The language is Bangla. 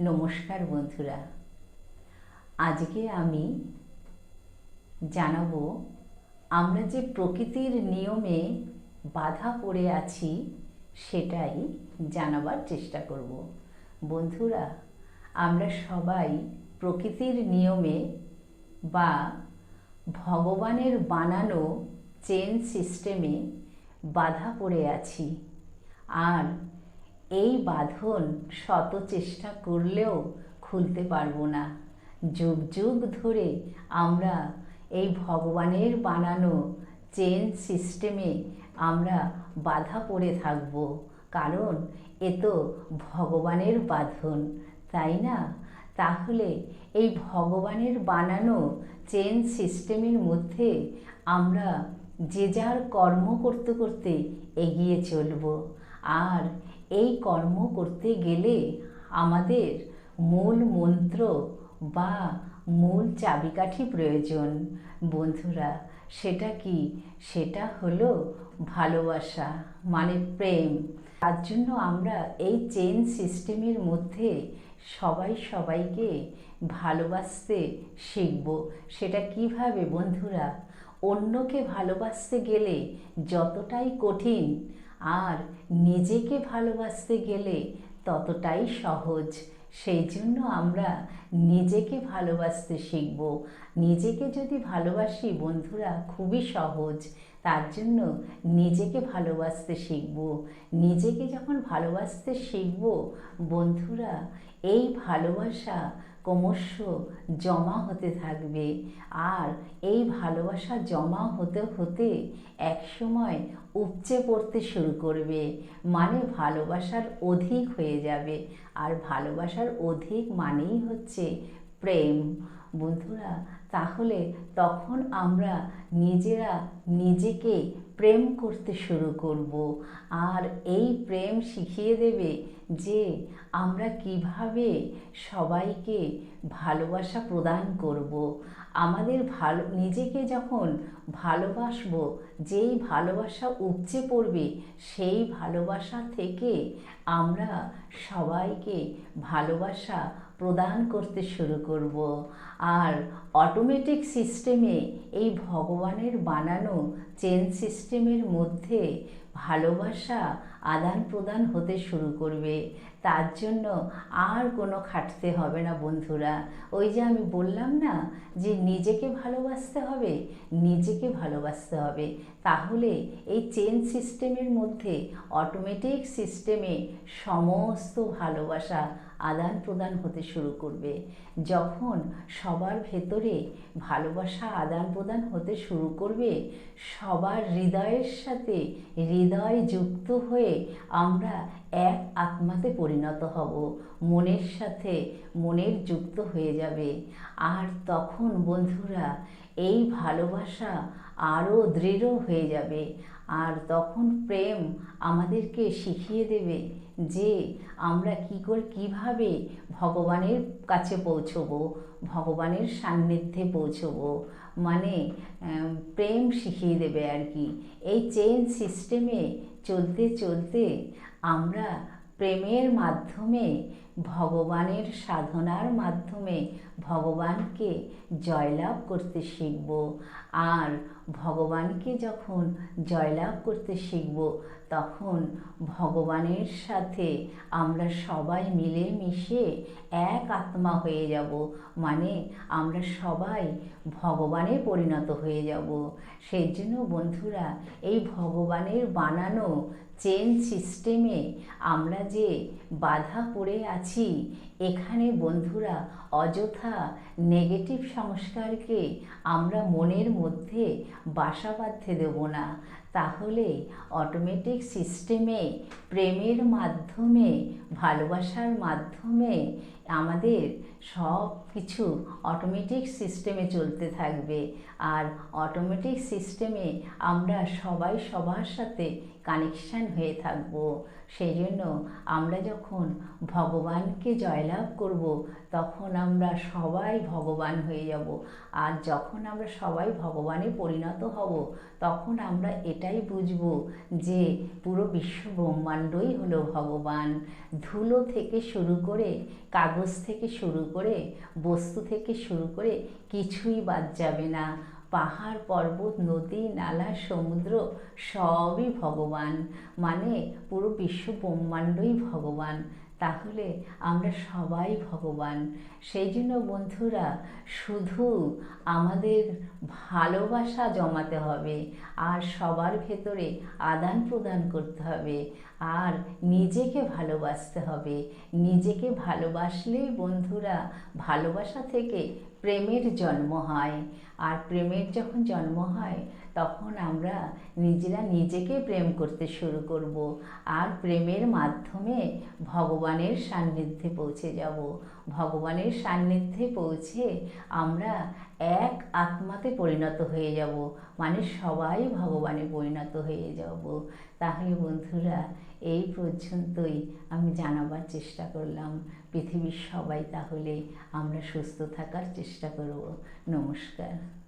নমস্কার বন্ধুরা। আজকে আমি জানাব, আমরা যে প্রকৃতির নিয়মে বাধা পড়ে আছি, সেটাই জানাবার চেষ্টা করব। বন্ধুরা, আমরা সবাই প্রকৃতির নিয়মে বা ভগবানের বানানো চেন সিস্টেমে বাধা পড়ে আছি। আর এই বাঁধন শত চেষ্টা করলেও খুলতে পারব না। যুগ যুগ ধরে আমরা এই ভগবানের বানানো চেন সিস্টেমে আমরা বাধা পড়ে থাকব। কারণ এ তো ভগবানের বাঁধন, তাই না? তাহলে এই ভগবানের বানানো চেন সিস্টেমের মধ্যে আমরা যে যার কর্ম করতে করতে এগিয়ে চলব। আর এই কর্ম করতে গেলে আমাদের মূল মন্ত্র বা মূল চাবিকাঠি প্রয়োজন। বন্ধুরা, সেটা কি? সেটা হলো ভালোবাসা মানে প্রেম। তার জন্য আমরা এই চেন সিস্টেমের মধ্যে সবাই সবাইকে ভালোবাসতে শিখব। সেটা কীভাবে বন্ধুরা? অন্যকে ভালোবাসতে গেলে যতটাই কঠিন আর নিজেকে ভালোবাসতে গেলে ততটাই সহজ। সেই জন্য আমরা নিজেকে ভালোবাসতে শিখব। নিজেকে যদি ভালোবাসি বন্ধুরা, খুবই সহজ। তার জন্য নিজেকে ভালোবাসতে শিখব। নিজেকে যখন ভালোবাসতে শিখব, বন্ধুরা, এই ভালোবাসা ক্রমশ জমা হতে থাকবে। আর এই ভালোবাসা জমা হতে হতে একসময় উপচে পড়তে শুরু করবে। মানে ভালোবাসার অধিক হয়ে যাবে। আর ভালোবাসার অধিক মানেই হচ্ছে প্রেম। বন্ধুরা তাহলে তখন আমরা নিজেরা নিজেকে প্রেম করতে শুরু করব। আর এই প্রেম শিখিয়ে দেবে যে আমরা কীভাবে সবাইকে ভালোবাসা প্রদান করব। আমাদের ভালো, নিজেকে যখন ভালোবাসবো, যেই ভালোবাসা উপচে পড়বে, সেই ভালোবাসা থেকে আমরা সবাইকে ভালোবাসা প্রদান করতে শুরু করব। আর অটোমেটিক সিস্টেমে এই ভগবানের বানানো চেন সিস্টেমের মধ্যে ভালোবাসা আদান প্রদান হতে শুরু করবে। তার জন্য আর কোনো খাটতে হবে না বন্ধুরা। ওই যে আমি বললাম না যে নিজেকে ভালোবাসতে হবে, নিজেকে ভালোবাসতে হবে। তাহলে এই চেন সিস্টেমের মধ্যে অটোমেটিক সিস্টেমে সমস্ত ভালোবাসা আদান প্রদান হতে শুরু করবে। যখন সবার ভেতরে ভালোবাসা আদান প্রদান হতে শুরু করবে, সবার হৃদয়ের সাথে হৃদয় যুক্ত হয়ে আমরা এক আত্মাতে পরিণত হব। মনের সাথে মনের যুক্ত হয়ে যাবে। আর তখন, বন্ধুরা, এই ভালোবাসা আরও দৃঢ় হয়ে যাবে। আর তখন প্রেম আমাদেরকে শিখিয়ে দেবে যে আমরা কী করে, কীভাবে ভগবানের কাছে পৌঁছবো, ভগবানের সান্নিধ্যে পৌঁছবো। মানে প্রেম শিখিয়ে দেবে আর কি। এই চেন সিস্টেমে চলতে চলতে আমরা প্রেমের মাধ্যমে, ভগবানের সাধনার মাধ্যমে ভগবানকে জয়লাভ করতে শিখব। আর ভগবানকে যখন জয়লাভ করতে শিখব, তখন ভগবানের সাথে আমরা সবাই মিলে মিশে এক আত্মা হয়ে যাব। মানে আমরা সবাই ভগবানে পরিণত হয়ে যাব। সেই জন্য বন্ধুরা, এই ভগবানের বানানো চেন সিস্টেমে আমরা যে বাধা পড়ে আছি এখানে বন্ধুরা, অযথা নেগেটিভ সংস্কারকে আমরা মনের মধ্যে বাসা বাঁধতে দেব না। তাহলে অটোমেটিক সিস্টেমে প্রেমের মাধ্যমে, ভালোবাসার মাধ্যমে আমাদের সব কিছু অটোমেটিক সিস্টেমে চলতে থাকবে। আর অটোমেটিক সিস্টেমে আমরা সবাই সবার সাথে কানেকশান হয়ে থাকব। সেই জন্য আমরা যখন ভগবানকে জয়লাভ করব, তখন আমরা সবাই ভগবান হয়ে যাব। আর যখন আমরা সবাই ভগবানে পরিণত হব, তখন আমরা এটাই বুঝব যে পুরো বিশ্ব ব্রহ্মাণ্ডই হলো ভগবান। ধুলো থেকে শুরু করে, কাগজ থেকে শুরু করে, বস্তু থেকে শুরু করে কিছুই বাদ যাবে না। পাহাড়, পর্বত, নদী, নালা, সমুদ্র সবই ভগবান। মানে পুরো বিশ্ব ব্রহ্মাণ্ডই ভগবান। তাহলে আমরা সবাই ভগবান। সেই জন্য বন্ধুরা, শুধু আমাদের ভালোবাসা জমাতে হবে আর সবার ভেতরে আদান প্রদান করতে হবে। আর নিজেকে ভালোবাসতে হবে। নিজেকে ভালোবাসলেই বন্ধুরা ভালোবাসা থেকে প্রেমের জন্ম হয়। আর প্রেমের যখন জন্ম হয়, তখন আমরা নিজেরা নিজেকে প্রেম করতে শুরু করব। আর প্রেমের মাধ্যমে ভগবানের সান্নিধ্যে পৌঁছে যাব। ভগবানের সান্নিধ্যে পৌঁছে আমরা এক আত্মাতে পরিণত হয়ে যাব মানে সবাই ভগবানে পরিণত হয়ে যাব। তাহলে বন্ধুরা, এই পর্যন্তই আমি জানাবার চেষ্টা করলাম। পৃথিবীর সবাই তাহলে আমরা সুস্থ থাকার চেষ্টা করব। নমস্কার।